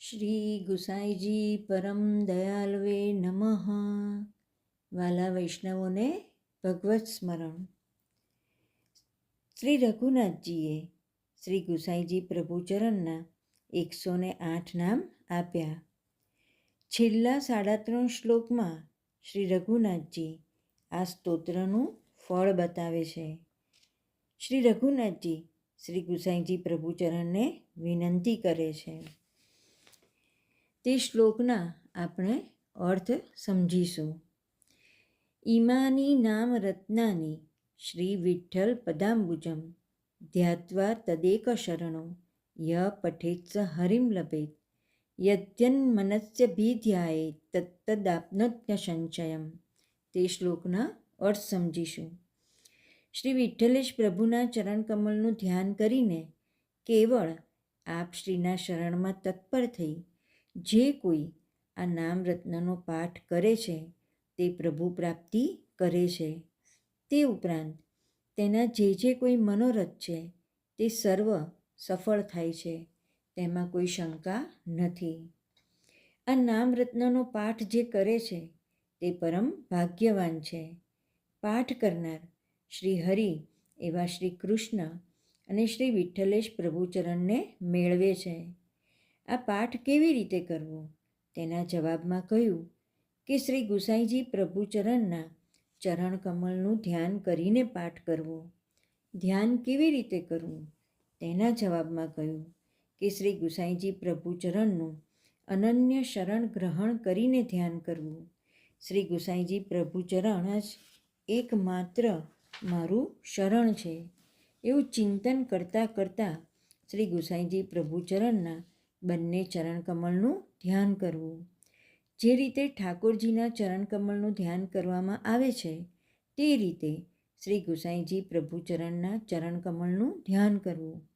શ્રી ગુસાઈજી પરમ દયાલવે નમઃ. વાલા વૈષ્ણવોને ભગવત સ્મરણ. શ્રી રઘુનાથજીએ શ્રી ગુસાઈજી પ્રભુચરણના એકસો ને આઠ નામ આપ્યા. છેલ્લા સાડા ત્રણ શ્લોકમાં શ્રી રઘુનાથજી આ સ્તોત્રનું ફળ બતાવે છે. શ્રી રઘુનાથજી શ્રી ગુસાઈજી પ્રભુચરણને વિનંતી કરે છે. તે શ્લોકના આપણે અર્થ સમજીશું. ઈમાની નામ રત્નાની શ્રી વિઠ્ઠલ પદાંબુજમ ધ્યાત્વા તદેક શરણો ય પઠેત સ હરિમ લભેત યદ્યન્મનસ્ય ભીધ્યાએ તત્તદાપ્નોત્ય સંચયમ તે શ્લોકના અર્થ સમજીશું. શ્રી વિઠ્ઠલેશ પ્રભુના ચરણકમલનું ધ્યાન કરીને કેવળ આપ શ્રીના શરણમાં તત્પર થઈ જે કોઈ આ નામ રત્નનો પાઠ કરે છે, તે પ્રભુ પ્રાપ્તિ કરે છે. તે ઉપરાંત તેના જે જે કોઈ મનોરથ છે, તે સર્વ સફળ થાય છે. તેમાં કોઈ શંકા નથી. આ નામ રત્નનો પાઠ જે કરે છે, તે પરમ ભાગ્યવાન છે. પાઠ કરનાર શ્રી હરિ એવા શ્રી કૃષ્ણ અને શ્રી વિઠ્ઠલેશ પ્રભુચરણને મેળવે છે. આ પાઠ કેવી રીતે કરવો? તેના જવાબમાં કહ્યું કે શ્રી ગુસાઈજી પ્રભુચરણના ચરણ કમળનું ધ્યાન કરીને પાઠ કરવો. ધ્યાન કેવી રીતે કરવું? તેના જવાબમાં કહ્યું કે શ્રી ગુસાઈજી પ્રભુચરણનું અનન્ય શરણ ગ્રહણ કરીને ધ્યાન કરવું. શ્રી ગુસાઈજી પ્રભુચરણ જ એકમાત્ર મારું શરણ છે. એવું ચિંતન કરતાં કરતાં શ્રી ગુસાઈજી પ્રભુચરણના બંને ચરણકમળનું ધ્યાન કરવું. જે રીતે ઠાકોરજીના ચરણકમળનું ધ્યાન કરવામાં આવે છે, તે રીતે શ્રી ગુસાઈજી પ્રભુચરણના ચરણકમળનું ધ્યાન કરવું.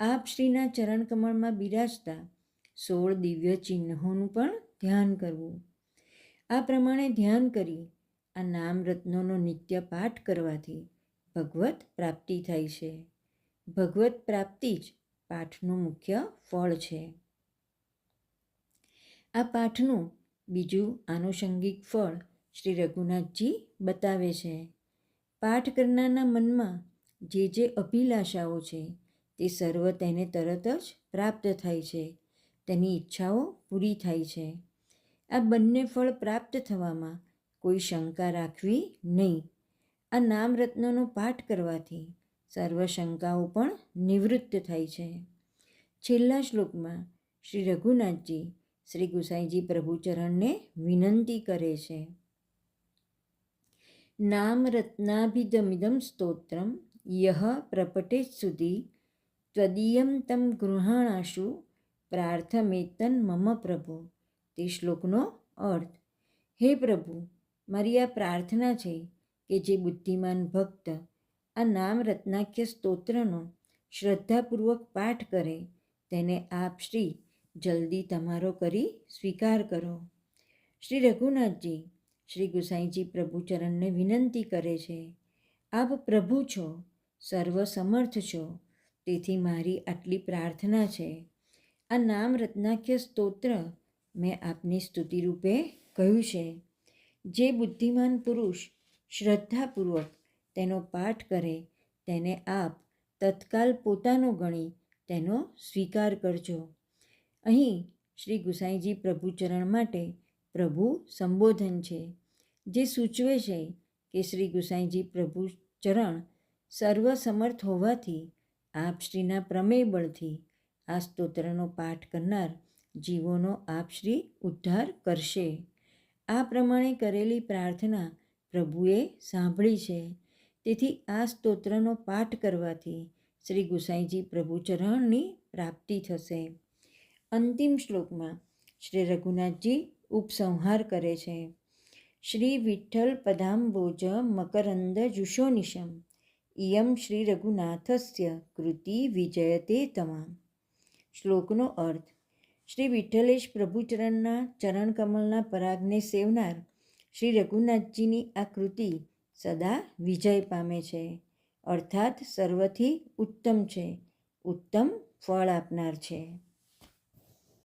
આપ શ્રીના ચરણકમળમાં બિરાજતા સોળ દિવ્ય ચિહ્નોનું પણ ધ્યાન કરવું. આ પ્રમાણે ધ્યાન કરી આ નામ રત્નોનો નિત્ય પાઠ કરવાથી ભગવત પ્રાપ્તિ થાય છે. ભગવત પ્રાપ્તિ જ પાઠનું મુખ્ય ફળ છે. આ પાઠનું બીજું આનુષંગિક ફળ શ્રી રઘુનાથજી બતાવે છે. પાઠ કરનારના મનમાં જે જે અભિલાષાઓ છે, તે સર્વ તેને તરત જ પ્રાપ્ત થાય છે. તેની ઈચ્છાઓ પૂરી થાય છે. આ બંને ફળ પ્રાપ્ત થવામાં કોઈ શંકા રાખવી નહીં. આ નામ રત્નોનો પાઠ કરવાથી સર્વ શંકાઓ પણ નિવૃત્ત થાય છે. છેલ્લા શ્લોકમાં શ્રી રઘુનાથજી શ્રી ગુસાઈજી પ્રભુચરણને વિનંતી કરે છે. નામ રત્નાભિદમિદમ સ્તોત્રમ, યહ પ્રપટે સુધી, ત્વદીયમ તમ ગૃહાણાશુ, પ્રાર્થમેતન મમ પ્રભુ. તે શ્લોકનો અર્થ, હે પ્રભુ, મારી આ પ્રાર્થના છે કે જે બુદ્ધિમાન ભક્ત આ નામ રત્નાખ્ય સ્તોત્રનો શ્રદ્ધાપૂર્વક પાઠ કરે, તેને આપ શ્રી જલ્દી તમારો કરી સ્વીકાર કરો. શ્રી રઘુનાથજી, શ્રી ગુસાઈજી પ્રભુચરણને વિનંતી કરે છે, આપ પ્રભુ છો, સર્વ સમર્થ છો, તેથી મારી આટલી પ્રાર્થના છે. આ નામ રત્નાખ્ય સ્તોત્ર મેં આપની સ્તુતિ રૂપે કહ્યું છે. જે બુદ્ધિમાન પુરુષ શ્રદ્ધાપૂર્વક તેનો પાઠ કરે, તેને આપ તત્કાલ પોતાનો ગણી તેનો સ્વીકાર કરજો. અહીં શ્રી ગુસાઈજી પ્રભુચરણ માટે પ્રભુ સંબોધન છે, જે સૂચવે છે કે શ્રી ગુસાઈજી પ્રભુચરણ સર્વસમર્થ હોવાથી, આપ શ્રીના પ્રમેય બળથી આ સ્તોત્રનો પાઠ કરનાર જીવોનો આપશ્રી ઉદ્ધાર કરશે. આ પ્રમાણે કરેલી પ્રાર્થના પ્રભુએ સાંભળી છે. તેથી આ સ્તોત્રનો પાઠ કરવાથી શ્રી ગુસાઈજી પ્રભુચરણની પ્રાપ્તિ થશે. અંતિમ શ્લોકમાં શ્રી રઘુનાથજી ઉપસંહાર કરે છે. શ્રી વિઠ્ઠલ પદાંબોજ મકરંદ જુષોનિશમ ઇયમ શ્રી રઘુનાથસ્ય કૃતિ વિજયતે તમામ. શ્લોકનો અર્થ, શ્રી વિઠ્ઠલેશ પ્રભુચરણના ચરણકમલના પરાગને સેવનાર શ્રી રઘુનાથજીની આ કૃતિ સદા વિજય પામે છે. અર્થાત સર્વથી ઉત્તમ છે. ઉત્તમ ફળ આપનાર છે.